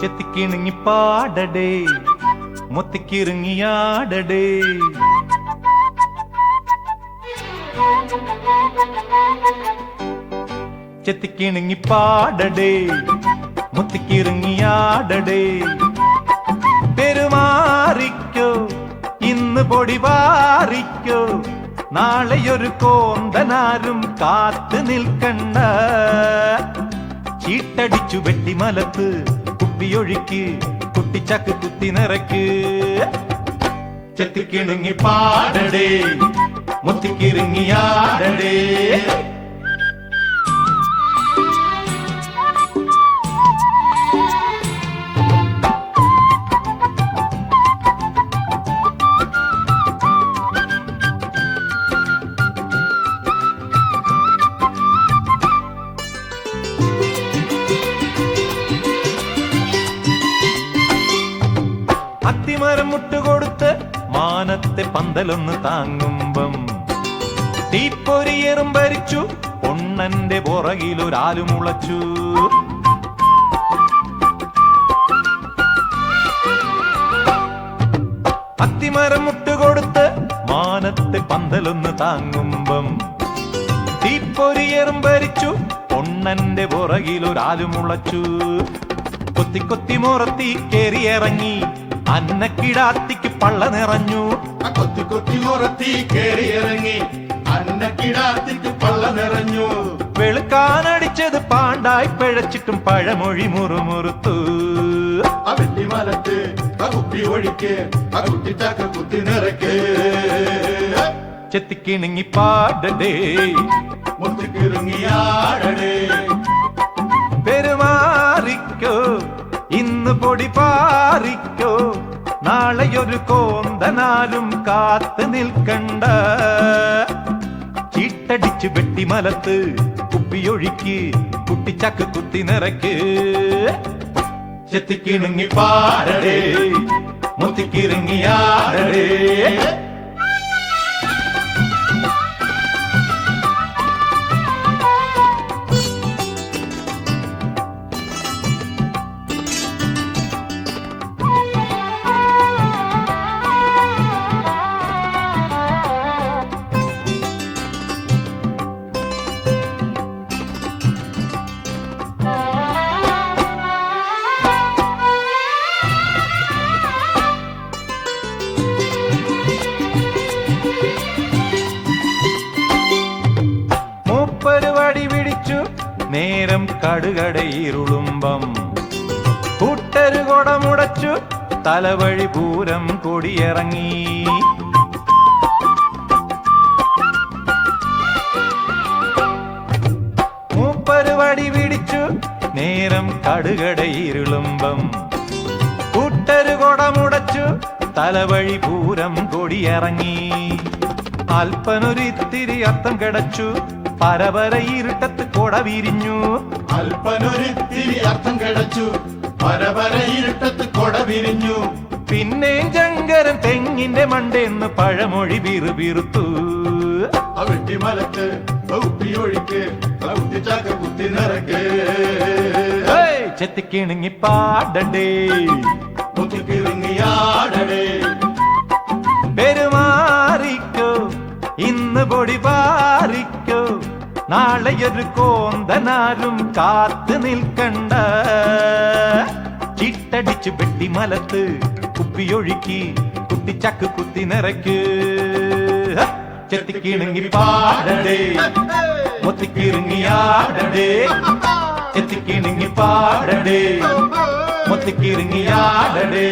ചെത്തിക്കിണുങ്ങി പാടടേ മുത്തിക്കിറുങ്ങിയാടടേ. ചെത്തിക്കിണുങ്ങി പാടടേ മുത്തിക്കിറങ്ങിയാടടേ. പെരുമാറിക്കോ ഇന്ന് പൊടി നാളെയൊരു കോന്തനാരും കാത്തു നിൽക്കണ്ട. ചീട്ടടിച്ചു വെട്ടിമലത്ത് കുപ്പിയൊഴുക്ക് കുട്ടിച്ചക്ക് കുത്തി നിറയ്ക്ക്. ചെത്തിക്കിണുങ്ങി പാടടേ മുത്തിക്കിറുങ്ങിയാടടേ അത്തിമരം മുട്ടുകൊടുത്ത് മാനത്തെ പന്തലൊന്ന് താങ്ങുമ്പം തീപ്പൊരിയേറും ഭരിച്ചു പൊണ്ണന്റെ പുറകിലൊരാലു മുളച്ചു അത്തിമരം മുട്ടുകൊടുത്ത് മാനത്തെ പന്തലൊന്ന് താങ്ങുമ്പം തീപ്പൊരിയേറും ഭരിച്ചു പൊണ്ണന്റെ പുറകിലൊരാലു മുളച്ചു കൊത്തി കൊത്തി മുറത്തി കേറിയിറങ്ങി അന്നക്കിടാത്തിക്ക് പള്ള നിറഞ്ഞു. കൊത്തി കൊത്തി മുറത്തി കേറി ഇറങ്ങി. അന്നക്കിടാത്തിക്ക് പള്ള നിറഞ്ഞു. വെളുക്കാനടിച്ചത് പാണ്ടായി പിഴച്ചിട്ടും പഴമൊഴി മുറുമുറുത്തു. ആ വെട്ടിമലത്ത് ആ കുപ്പി ഒഴിക്ക് ആ കുട്ടിച്ചാക്ക കുത്തി നിറക്ക് ചെത്തിക്കിണുങ്ങി പാടടേ കോന്തനാലും കാത്തു നിൽക്കണ്ട. ചീട്ടടിച്ച് വെട്ടിമലത്ത് കുപ്പിയൊഴുക്കി കുട്ടിച്ചക്ക് കുത്തി നിറയ്ക്ക്. ചെത്തിക്കിണുങ്ങി പാരടേ മുത്തിക്കിറുങ്ങിയാടടേ മൂപ്പര് വടി പിടിച്ചു. നേരം കടുകടയിരുളുമ്പം കൂട്ടരു കൊടമുടച്ചു. തലവഴി പൂരം കൊടിയിറങ്ങി. മൂപ്പര് വടി പിടിച്ചു. നേരം കടുകടയിരുളുമ്പം കൂട്ടരു കൊടമുടച്ചു. തലവഴി പൂരം കൊടിയിറങ്ങി. അല്പനൊരിത്തിരി അർത്ഥം കിടച്ചു. പരപര ഇരുട്ടത്ത് കൊട വിരിഞ്ഞു. അല്പനൊരിത്തിരി അർത്ഥം കിടച്ചു. പരപര ഇരുട്ടത്ത് കൊട വിരിഞ്ഞു. പിന്നെയും ജങ്കരൻ തെങ്ങിന്റെ മണ്ടെന്ന് പഴമൊഴി വിറുവിറുത്തു ആ വെട്ടിമലത്ത് ആ കുപ്പി ഒഴിക്ക് കുത്തി നിറക്ക്. ചെത്തിക്കിണുങ്ങി പാടണ്ടേ. മുത്തിക്കിറുങ്ങിയാടേ പെരുമാറിക്കോ ഇന്ന് പൊടി പാറിക്കോ നാളെയൊരു കോന്തനാരും കാത്തു നിൽക്കണ്ട ചിട്ടടിച്ച് വെട്ടിമലത്ത് കുപ്പിയൊഴുക്കി കുട്ടിച്ചക്ക് കുത്തി നിറയ്ക്ക് ചെത്തിക്കിണുങ്ങി പാടടേ മുത്തിക്കിറുങ്ങിയാടടേ ചെത്തിക്കിണുങ്ങി പാടടേ മുത്തിക്കിറുങ്ങിയാടടേ